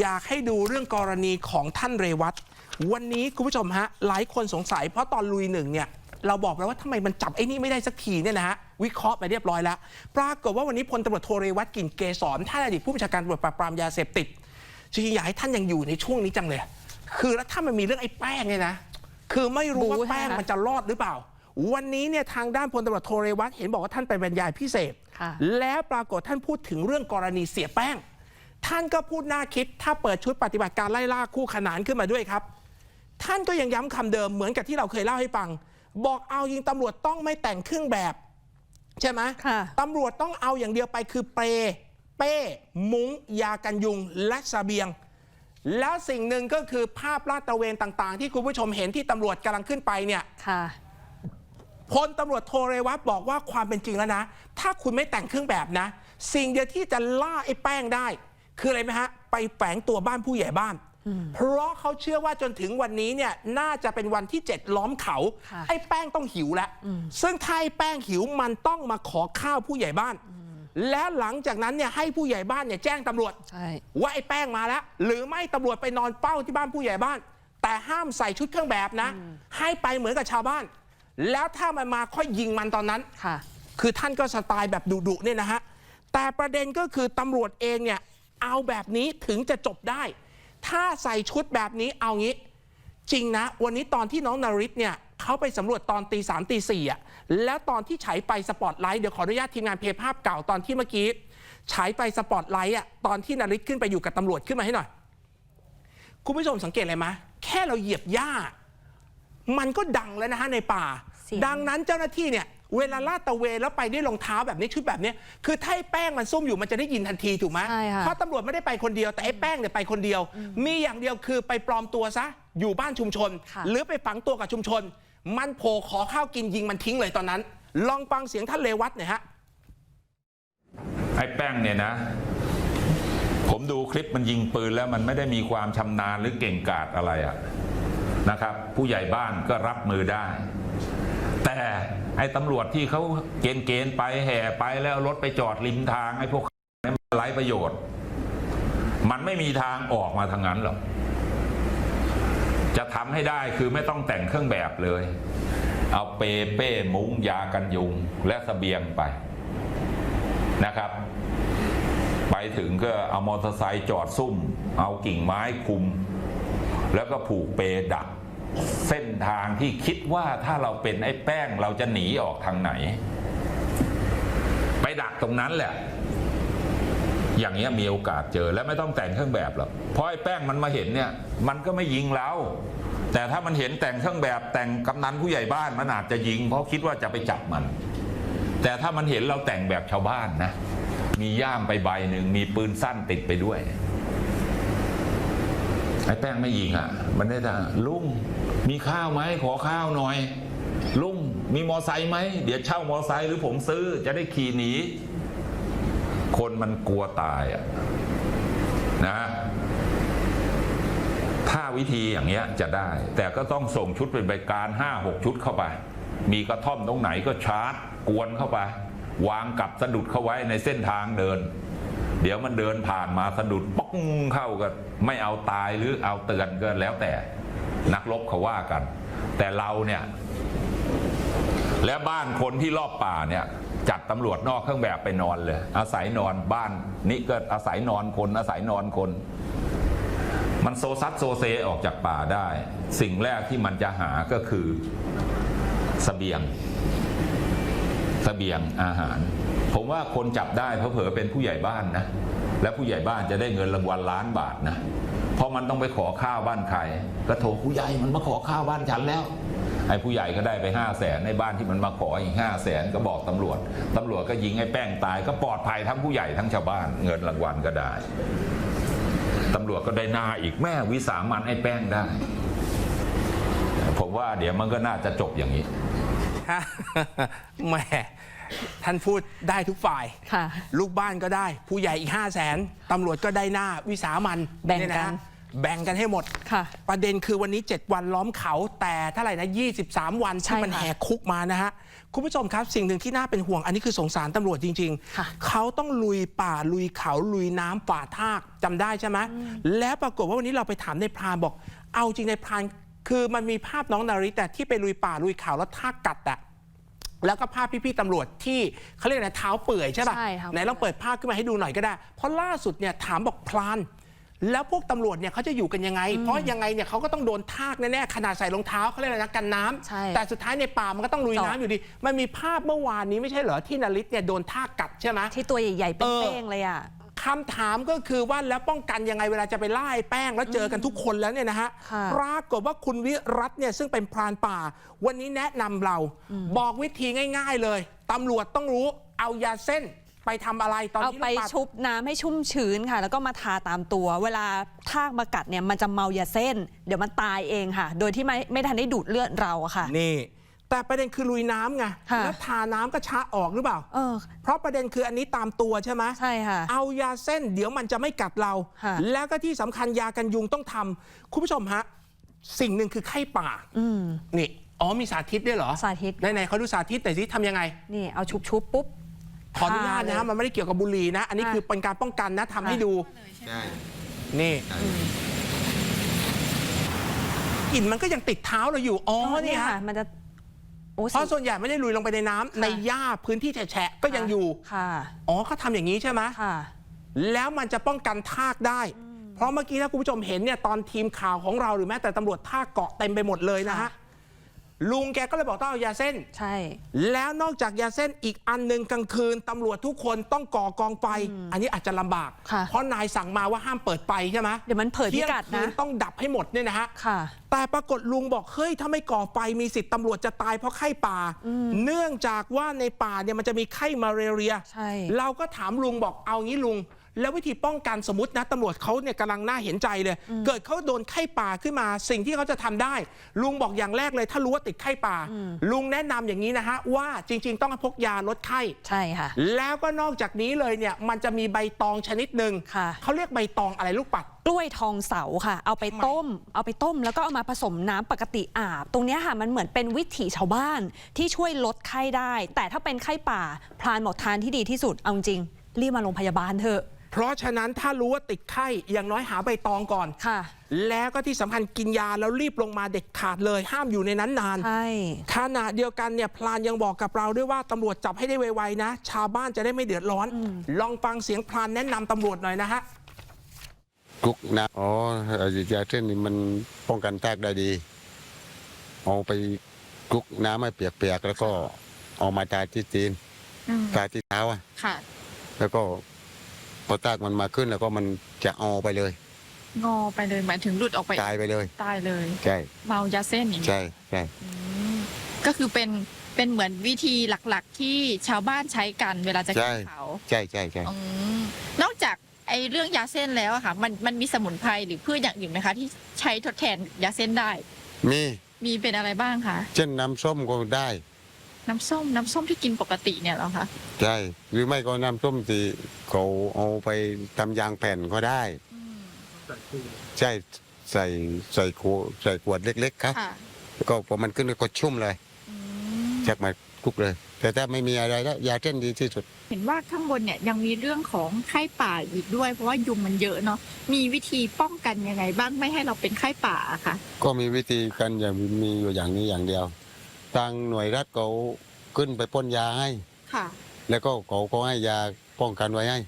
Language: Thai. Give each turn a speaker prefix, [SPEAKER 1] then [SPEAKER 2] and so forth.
[SPEAKER 1] อยากให้ดูเรื่องกรณีของท่านเรวัตวันนี้คุณผู้ชมฮะหลายคนสงสัยเพราะตอนลุยหนึ่งเนี่ยเราบอกแล้วว่าทำไมมันจับไอ้นี่ไม่ได้สักทีเนี่ยนะฮะวิเคราะห์ไปเรียบร้อยแล้ว ปรากฏว่าวันนี้พลตำรวจโทเรวัตกลิ่นเกษรท่านอดีตผู้บัญชาการตำรวจปราบปรามยาเสพติดจริงๆอยากให้ท่านยังอยู่ในช่วงนี้จังเลย คือแล้วถ้ามันมีเรื่องไอ้แป้งเนี่ยนะ คือไม่รู้ว่า
[SPEAKER 2] บู๊ใช่ไหม
[SPEAKER 1] แป้งมันจะรอดหรือเปล่า วันนี้เนี่ยทางด้านพลตำรวจโทเรวัตเห็นบอกว่าท่านไปบรรยายพิเศษ
[SPEAKER 2] ค่ะ
[SPEAKER 1] แล้วปรากฏท่านพูดถึงเรื่องกรณีเสียแป้ง ท่านก็พูดน่าคิด ถ้าเปิดชุดปฏิบัติการไล่ล่าคู่ขนานขึ้นมาด้วยครับ ท่านก็ยังย้ำคำเดิมเหมือนกับที่เราเคยเล่าให้ฟัง บอกเอายิงตำรวจต้องไม่แต่งเครื่องแบบ ใช่ไหม
[SPEAKER 2] ค่ะ
[SPEAKER 1] ตำรวจต้องเอาอย่างเดียวไปคือเปรเป้มุ้งยากันยุงและสเสบียง แล้วสิ่งหนึ่งก็คือภาพลาดตระเวนต่าง ๆ ที่คุณผู้ชมเห็นที่ตำรวจกำลังขึ้นไปเนี่ย
[SPEAKER 2] ค่ะ
[SPEAKER 1] พลตำรวจโทเรวัตบอกว่าความเป็นจริงแล้วนะ ถ้าคุณไม่แต่งเครื่องแบบนะ สิ่งเดียวที่จะล่าไอ้แป้งได้ คืออะไรไหมฮะ ไปแฝงตัวบ้านผู้ใหญ่บ้าน เพราะเขาเชื่อว่าจนถึงวันนี้เนี่ยน่าจะเป็นวันที่ 7 ล้อมเขา
[SPEAKER 2] ค่ะ
[SPEAKER 1] ไอ้แป้งต้องหิวแล้ว ซึ่งถ้าไอ้แป้งหิวมันต้องมาขอข้าวผู้ใหญ่บ้าน และหลังจากนั้นเนี่ยให้ผู้ใหญ่บ้านเนี่ยแจ้งตำรวจ
[SPEAKER 2] ใช่
[SPEAKER 1] ว่าไอ้แป้งมาแล้ว หรือไม่ตำรวจไปนอนเป้าที่บ้านผู้ใหญ่บ้าน แต่ห้ามใส่ชุดเครื่องแบบนะ ให้ไปเหมือนกับชาวบ้าน แล้วถ้ามันมาค่อยยิงมันตอนนั้น
[SPEAKER 2] ค่ะ
[SPEAKER 1] คือท่านก็สไตล์แบบดุๆเนี่ยนะฮะ แต่ประเด็นก็คือตำรวจเองเนี่ย เอาแบบนี้ถึงจะจบได้ ถ้าใส่ชุดแบบนี้เอางี้ จริงนะ วันนี้ตอนที่น้องนาริศเนี่ยเขาไปสำรวจตอนตีสามตีสี่อะแล้วตอนที่ฉายไปสปอตไลท์เดี๋ยวขออนุญาตทีมงานเพย์ภาพเก่าตอนที่เมื่อกี้ฉายไปสปอตไลท์อะตอนที่นาริศขึ้นไปอยู่กับตำรวจขึ้นมาให้หน่อย คุณผู้ชมสังเกตอะไรไหมแค่เราเหยียบหญ้า มันก็ดังแล้วนะฮะในป่า
[SPEAKER 2] เสียง
[SPEAKER 1] ดังนั้นเจ้าหน้าที่เนี่ย เวลาลาดตระเวนแล้วไปด้วยรองเท้าแบบนี้ชุดแบบนี้คือถ้าไอ้แป้งมันซุ่มอยู่มันจะได้ยินทันทีถูกไหม
[SPEAKER 2] ใช่ค่ะ
[SPEAKER 1] เพราะตำรวจไม่ได้ไปคนเดียวแต่ไอ้แป้งเนี่ยไปคนเดียว มีอย่างเดียวคือไปปลอมตัวซะ อยู่บ้านชุมชน
[SPEAKER 2] ค่ะ
[SPEAKER 1] หรือไปฝังตัวกับชุมชน มันโผล่ขอข้าวกินยิงมันทิ้งเลยตอนนั้น ลองฟังเสียงท่านเลวัตหน่อยฮะ
[SPEAKER 3] ไอ้แป้งเนี่ยนะ ผมดูคลิปมันยิงปืนแล้วมันไม่ได้มีความชำนาญหรือเก่งกาจอะไรอะนะครับ ผู้ใหญ่บ้านก็รับมือได้แต่ ไอ้ตำรวจที่เขาเกณฑ์เกณฑ์ไปแห่ไปแล้วรถไปจอดริมทางไอ้พวกนี้มันไร้ประโยชน์ มันไม่มีทางออกมาทางนั้นหรอกจะทำให้ได้คือไม่ต้องแต่งเครื่องแบบเลย เอาเปเป้มุ้งยากันยุงและเสบียงไปนะครับ ไปถึงก็เอามอเตอร์ไซค์จอดซุ่ม เอากิ่งไม้คุม แล้วก็ผูกเปดัก เส้นทางที่คิดว่าถ้าเราเป็นไอ้แป้งเราจะหนีออกทางไหน ไปดักตรงนั้นแหละ อย่างเงี้ยมีโอกาสเจอและไม่ต้องแต่งเครื่องแบบหรอกเพราะไอ้แป้งมันมาเห็นเนี่ย มันก็ไม่ยิงเราแต่ถ้ามันเห็นแต่งเครื่องแบบแต่งกำนันผู้ใหญ่บ้านมันอาจจะยิง เพราะคิดว่าจะไปจับมัน แต่ถ้ามันเห็นเราแต่งแบบชาวบ้านนะ มีย่ามไปใบหนึ่งมีปืนสั้นติดไปด้วยไอ้แป้งไม่ยิงอะ มันได้แต่ลุง มีข้าวไหมขอข้าวหน่อย ลุงมีมอไซค์ไหม เดี๋ยวเช่ามอไซค์หรือผมซื้อจะได้ขี่หนี คนมันกลัวตายอะนะถ้าวิธีอย่างเงี้ยจะได้ แต่ก็ต้องส่งชุดเป็นใบการห้าหกชุดเข้าไป มีกระท่อมตรงไหนก็ชาร์จกวนเข้าไป วางกับสะดุดเข้าไว้ในเส้นทางเดิน เดี๋ยวมันเดินผ่านมาสะดุดป้องเข้าก็ไม่เอาตายหรือเอาเตือนก็แล้วแต่ นักรบเขาว่ากัน แต่เราเนี่ย และบ้านคนที่รอบป่าเนี่ย จัดตำรวจนอกเครื่องแบบไปนอนเลย อาศัยนอนบ้านนี่ก็อาศัยนอนคนอาศัยนอนคน มันโซซัดโซเซออกจากป่าได้ สิ่งแรกที่มันจะหาก็คือเสบียงเสบียงอาหาร ผมว่าคนจับได้เพราะเผลอเป็นผู้ใหญ่บ้านนะ และผู้ใหญ่บ้านจะได้เงินรางวัลล้านบาทนะเพราะมันต้องไปขอข้าวบ้านใครก็โทรผู้ใหญ่มันมาขอข้าวบ้านฉันแล้วไอ้ผู้ใหญ่ก็ได้ไปห้าแสนในบ้านที่มันมาขออีกห้าแสนก็บอกตำรวจตำรวจก็ยิงไอ้แป้งตายก็ปลอดภัยทั้งผู้ใหญ่ทั้งชาวบ้าน เงินรางวัลก็ได้ตำรวจก็ได้หน้าอีกแม่วิสามันไอ้แป้งได้ ผมว่าเดี๋ยวมันก็น่าจะจบอย่างนี้
[SPEAKER 1] แหมท่านพูดได้ทุกฝ่าย
[SPEAKER 2] ค่ะ
[SPEAKER 1] ลูกบ้านก็ได้ ผู้ใหญ่อีก 5 0 0แสนตำรวจก็ได้หน้าวิสามัน
[SPEAKER 2] แบ่งกัน
[SPEAKER 1] เยะฮะแบ่งกันให้หมด
[SPEAKER 2] ค่ะ
[SPEAKER 1] ประเด็นคือวันนี้ 7 วันล้อมเขาแต่เท่าไหร่นะ 23 วัน
[SPEAKER 2] ใช่
[SPEAKER 1] ที่มัน
[SPEAKER 2] ค่ะ
[SPEAKER 1] แหกคุกมานะฮะ คุณผู้ชมครับ สิ่งหนึ่งที่น่าเป็นห่วงอันนี้คือสงสารตำรวจจริง
[SPEAKER 2] ค่ะ
[SPEAKER 1] ๆ เขาต้องลุยป่าลุยเขาลุยน้ำฝ่าทากจำได้ใช่ไหมแล้วปรากฏว่าวันนี้เราไปถามในพรานบอก เอาจริงในพราน คือมันมีภาพน้องนาริแต่ที่ไปลุยป่าลุยเขาแล้วทากกัดอะแล้วก็ภาพพี่ๆตำรวจที่เขาเรียกอะไรเท้าเปื่อยใช่ป่ะ
[SPEAKER 2] ใช่ค่ะ
[SPEAKER 1] ไหนลองเปิดภาพขึ้นมาให้ดูหน่อยก็ได้ เพราะล่าสุดเนี่ยถามบอกพราน แล้วพวกตำรวจเนี่ยเขาจะอยู่กันยังไง เพราะยังไงเนี่ยเขาก็ต้องโดนทากแน่ๆขนาดใส่รองเท้าเขาเรียกอะไรนะกันน้ำ
[SPEAKER 2] ใช่
[SPEAKER 1] แต่สุดท้ายในป่ามันก็ต้องลุย
[SPEAKER 2] ต่อ
[SPEAKER 1] น้ำอยู่ดี มันมีภาพเมื่อวานนี้ไม่ใช่เหรอที่นาริตเนี่ยโดนทากกัดใช่ไหม
[SPEAKER 2] ที่ตัวใหญ่ๆ เป็น
[SPEAKER 1] เออ
[SPEAKER 2] เป้งเลยอะ
[SPEAKER 1] คำถามก็คือว่าแล้วป้องกันยังไงเวลาจะไปล่าไอ้แป้งแล้วเจอกันทุกคนแล้วเนี่ยนะฮะ
[SPEAKER 2] ค่ะ
[SPEAKER 1] ปรากฏว่าคุณวิรัตเนี่ยซึ่งเป็นพรานป่า วันนี้แนะนำเรา บอกวิธีง่าย ๆเลยตำรวจต้องรู้เอายาเส้นไปทำอะไรตอน
[SPEAKER 2] เอา
[SPEAKER 1] นี้
[SPEAKER 2] ไป
[SPEAKER 1] ลูกปัด
[SPEAKER 2] ชุบน้ำให้ชุ่มชื้นค่ะ แล้วก็มาทาตามตัว เวลาทากมากัดเนี่ยมันจะเมายาเส้น เดี๋ยวมันตายเองค่ะ โดยที่ไม่ไม่ทันได้ดูดเลือดเราอะค่ะ
[SPEAKER 1] นี่ แต่ประเด็นคือลุยน้ำไง
[SPEAKER 2] ค่ะ
[SPEAKER 1] แล้วทาน้ำก็ช้าออกหรือเปล่า
[SPEAKER 2] เออ
[SPEAKER 1] เพราะประเด็นคืออันนี้ตามตัวใช่ไหม
[SPEAKER 2] ใช่ค่ะ
[SPEAKER 1] เอายาเส้นเดี๋ยวมันจะไม่กัดเรา
[SPEAKER 2] ค่ะ
[SPEAKER 1] แล้วก็ที่สำคัญยากันยุงต้องทำคุณผู้ชมฮะ สิ่งหนึ่งคือไข้ป่า
[SPEAKER 2] อืม
[SPEAKER 1] นี่ อ๋อมีสาธิตด้วยเหรอ
[SPEAKER 2] สาธิต
[SPEAKER 1] ไหนๆเขาดูสาธิตหน่อยสิทำยังไง
[SPEAKER 2] นี่เอาชุบชุบๆปุ๊บ
[SPEAKER 1] ขออนุญาตนะ
[SPEAKER 2] ทา
[SPEAKER 1] ฮะ
[SPEAKER 2] เลย
[SPEAKER 1] มันไม่ได้เกี่ยวกับบุหรี่นะ อันนี้
[SPEAKER 2] ค่ะ
[SPEAKER 1] คือเป็นการป้องกันนะทำให้ดู
[SPEAKER 4] ใช่
[SPEAKER 1] นี่กลิ่นมันก็ยังติดเท้าเราอยู่ อ๋อนี่
[SPEAKER 2] เนี่ย
[SPEAKER 1] ฮะ
[SPEAKER 2] ค่ะมันจะ โอ้
[SPEAKER 1] เพราะส่วนใหญ่ไม่ได้ลุยลงไปในน้ำในหญ้าพื้นที่แฉะๆก็ยังอยู่
[SPEAKER 2] ค่ะ
[SPEAKER 1] อ๋อเขาทำอย่างนี้ใช่ไหม
[SPEAKER 2] ค่ะ
[SPEAKER 1] แล้วมันจะป้องกันทากได้ เพราะเมื่อกี้ถ้าคุณผู้ชมเห็นเนี่ยตอนทีมข่าวของเราหรือแม้แต่ตำรวจท่าเกาะเต็มไปหมดเลยนะฮะ
[SPEAKER 2] ค่ะ
[SPEAKER 1] ลุงแกก็เลยบอกต้องเอายาเส้น
[SPEAKER 2] ใช่
[SPEAKER 1] แล้วนอกจากยาเส้นอีกอันหนึ่งกลางคืนตำรวจทุกคนต้องก่อกองไฟ อันนี้อาจจะลำบาก
[SPEAKER 2] ค่ะ
[SPEAKER 1] เพราะนายสั่งมาว่าห้ามเปิดไฟใช่ไหม
[SPEAKER 2] เดี๋ยวมันเผยพิ
[SPEAKER 1] เที่ยง
[SPEAKER 2] กัด
[SPEAKER 1] คื
[SPEAKER 2] นะ
[SPEAKER 1] นต้องดับให้หมดเนี่ยนะฮะ
[SPEAKER 2] ค่ะ
[SPEAKER 1] แต่ปรากฏลุงบอกเฮ้ยถ้าไม่ก่อไฟมีสิทธิ์ตำรวจจะตายเพราะไข้ป่า เนื่องจากว่าในป่าเนี่ยมันจะมีไข้มาเรีย
[SPEAKER 2] ใช่
[SPEAKER 1] เราก็ถามลุงบอกเอางี้ลุง แล้ววิธีป้องกันสมมตินะตำรวจเขาเนี่ยกำลังน่าเห็นใจเลย เกิดเขาโดนไข้ป่าขึ้นมาสิ่งที่เขาจะทำได้ ลุงบอกอย่างแรกเลย ถ้ารู้ว่าติดไข้ป่า ลุงแนะนำอย่างนี้นะฮะ ว่าจริง ๆ ต้องพกยาลดไข้
[SPEAKER 2] ใช่ค่ะ
[SPEAKER 1] แล้วก็นอกจากนี้เลยเนี่ยมันจะมีใบตองชนิดหนึ่ง
[SPEAKER 2] ค่ะ
[SPEAKER 1] เขาเรียกใบตองอะไรลูกปัด
[SPEAKER 2] กล้วยทองเสาค่ะ เอาไป
[SPEAKER 1] ทำไม
[SPEAKER 2] ต้ม เอาไปต้มแล้วก็เอามาผสมน้ำปกติอาบ ตรงเนี้ยค่ะมันเหมือนเป็นวิถีชาวบ้านที่ช่วยลดไข้ได้ แต่ถ้าเป็นไข้ป่าพรานบอกทานที่ดีที่สุดเอาจริงรีบมาโรงพยาบาลเถอะ
[SPEAKER 1] เพราะฉะนั้นถ้ารู้ว่าติดไข้อย่างน้อยหาใบตองก่อน
[SPEAKER 2] ค่ะ
[SPEAKER 1] แล้วก็ที่สำคัญกินยาแล้วรีบลงมาเด็ดขาดเลย ห้ามอยู่ในนั้นนาน
[SPEAKER 2] ใช่
[SPEAKER 1] ขณะเดียวกันเนี่ยพลานยังบอกกับเราด้วยว่าตำรวจจับให้ได้ไวๆนะ ชาวบ้านจะได้ไม่เดือดร้อน ลองฟังเสียงพลานแนะนำตำรวจหน่อยนะฮะ
[SPEAKER 4] กุกน้ำอ๋อเอ่อยาเส้นนี่มันป้องกันแทรกได้ดี เอาไปกลุกน้ำให้เปียกๆแล้วก็เอามาทาที่ตีน
[SPEAKER 5] อืม
[SPEAKER 4] ทาที่เท้าอะ
[SPEAKER 5] ค่ะ
[SPEAKER 4] แล้วก็ พอตากมันมาขึ้นแล้วก็มันจะเอาไปเลย
[SPEAKER 5] งอไปเลยหมายถึงหลุดออกไป
[SPEAKER 4] ตายไปเลย
[SPEAKER 5] ตายเลย
[SPEAKER 4] ใช่
[SPEAKER 5] เมายาเส้นอย่างนี้
[SPEAKER 4] ใช่ใช่
[SPEAKER 5] อืมก็คือเป็นเป็นเหมือนวิธีหลักๆ ที่ชาวบ้านใช้กันเวลาจะกินเขา
[SPEAKER 4] ใช่ใช่ใช่
[SPEAKER 5] อืมนอกจากไอ้เรื่องยาเส้นแล้วอะค่ะ มันมันมีสมุนไพรหรือพืชอย่างอื่นไหมคะ ที่ใช้ทดแทนยาเส้นได้
[SPEAKER 4] มี
[SPEAKER 5] มีเป็นอะไรบ้างคะ
[SPEAKER 4] เช่นน้ำส้มก็ได้
[SPEAKER 5] น้ำส้มน้ำส้มที่กินปกติเนี่ยเหรอคะ
[SPEAKER 4] ใช่หรือไม่ก็น้ำส้มที่เขาเอาไปทำยางแผ่นก็ได้
[SPEAKER 5] อืม
[SPEAKER 4] ใช่ใส่ใส่ขวดใส่ขวดเล็กๆครับ
[SPEAKER 5] ค่ะ
[SPEAKER 4] แล้วก็พอมันขึ้นก็ชุ่มเลย
[SPEAKER 5] อืม
[SPEAKER 4] จากมาคุกเลย แต่ถ้าไม่มีอะไรแล้วยาเส้นดีที่สุด
[SPEAKER 5] เห็นว่าข้างบนเนี่ยยังมีเรื่องของไข้ป่าอีกด้วย เพราะว่ายุงมันเยอะเนาะมีวิธีป้องกันยังไงบ้างไม่ให้เราเป็นไข้ป่าอะค่ะ
[SPEAKER 4] ก็มีวิธีกันอย่างมีอยู่อย่างนี้อย่างเดียว ทางหน่วยรัฐเขาขึ้นไปพ่นยาให้
[SPEAKER 5] ค่ะ
[SPEAKER 4] แล้วก็เขาก็ให้ยาป้องกันไว้ให้